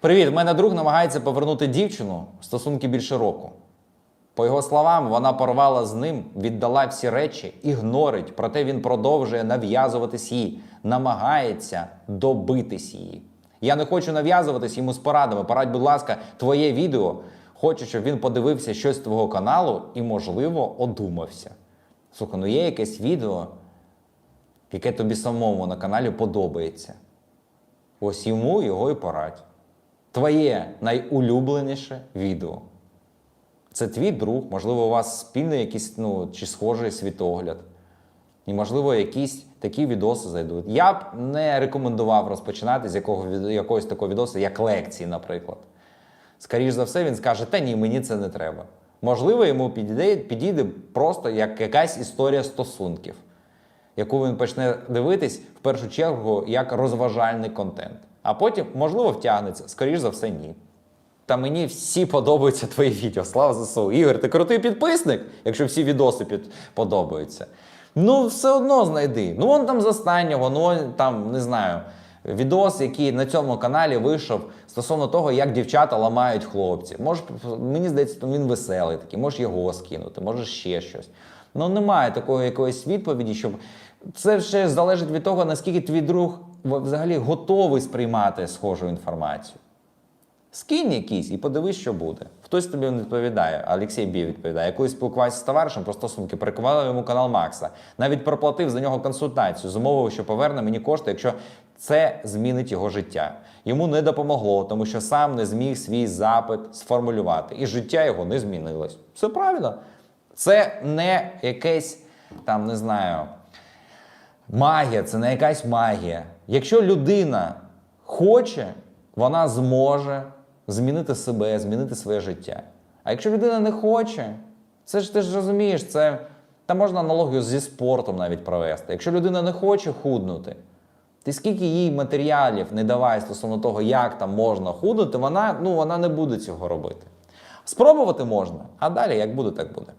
Привіт, в мене друг намагається повернути дівчину в стосунки більше року. По його словам, вона порвала з ним, віддала всі речі, ігнорить, проте він продовжує нав'язуватись їй, намагається добитись її. Я не хочу нав'язуватись йому з порадами. Порадь, будь ласка, твоє відео. Хочу, щоб він подивився щось з твого каналу і, можливо, одумався. Слухай, ну є якесь відео, яке тобі самому на каналі подобається. Ось йому його і порадь. Твоє найулюбленіше відео. Це твій друг, можливо, у вас спільний якийсь ну, чи схожий світогляд. І, можливо, якісь такі відоси зайдуть. Я б не рекомендував розпочинати з якого, якогось такого відосу, як лекції, наприклад. Скоріше за все, він скаже, та ні, мені це не треба. Можливо, йому підійде, підійде просто як якась історія стосунків, яку він почне дивитись в першу чергу як розважальний контент. А потім, можливо, втягнеться. Скоріше за все, ні. Та мені всі подобаються твої відео. Слава ЗСУ. Ігор, ти крутий підписник, якщо всі відоси під... подобаються. Ну, все одно знайди. Ну, вон там з останнього, ну вон там, не знаю, відос, який на цьому каналі вийшов стосовно того, як дівчата ламають хлопців. Може, мені здається, він веселий такий, можеш його скинути, може ще щось. Ну, немає такої якоїсь відповіді, щоб це ще залежить від того, наскільки твій друг взагалі готовий сприймати схожу інформацію. Скинь якийсь і подивись, що буде. Хтось тобі не відповідає. Олексій Бій відповідає. Я спілкувався з товаришем про стосунки, перекував йому канал Макса. Навіть проплатив за нього консультацію, замовив, що поверне мені кошти, якщо це змінить його життя. Йому не допомогло, тому що сам не зміг свій запит сформулювати, і життя його не змінилось. Все правильно. Це не якесь там, не знаю, магія, це не якась магія. Якщо людина хоче, вона зможе змінити себе, змінити своє життя. А якщо людина не хоче, це ж ти ж розумієш, це та можна аналогію зі спортом навіть провести. Якщо людина не хоче худнути, ти скільки їй матеріалів не давай стосовно того, як там можна худнути, вона, ну, вона не буде цього робити. Спробувати можна, а далі як буде, так буде.